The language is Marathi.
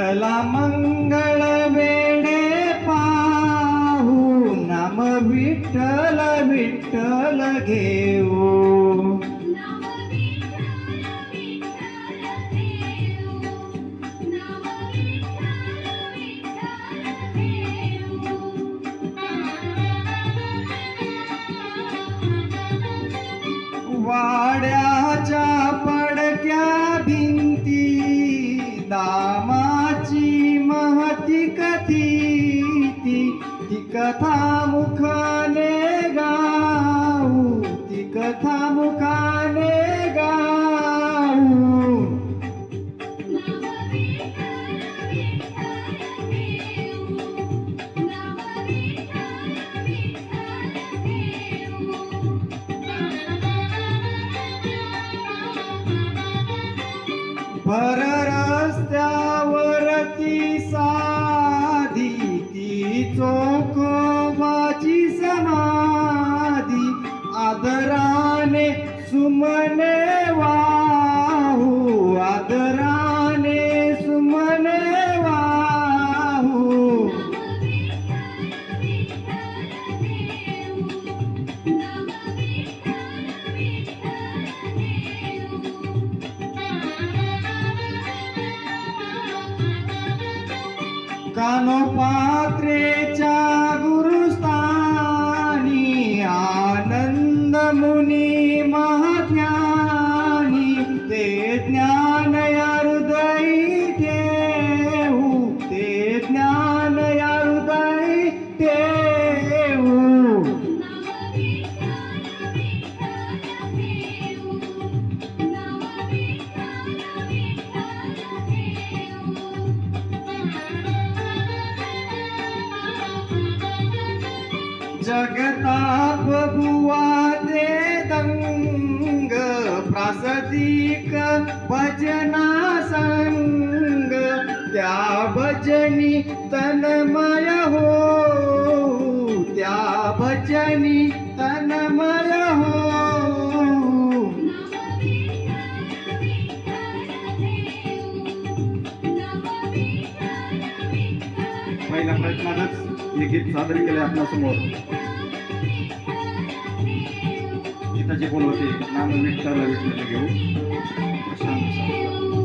चला मंगळ वेडे पाहू नाम विठ्ठल विठ्ठल घेऊ. कथा मुखाने गाऊ ती कथा मुखाने गाऊ. नाम रस्त्यावरती सा कानोपात्रेच्या गुरुस्थानी आनंद मुनी महाज्ञानी ते ज्ञान या हृदयी ठेवू ते ज्ञान या हृदय जगताप बुवा ते दंग प्रासदिक भजना संग त्या भजनी तन्मय हो त्या भजनी तन्मय हो पहिला प्रयत्नातच हे गीत सादर केले आपल्यासमोर गीताचे बोल होते नाम विठ्ठल विठ्ठल घेऊ शांत शांत.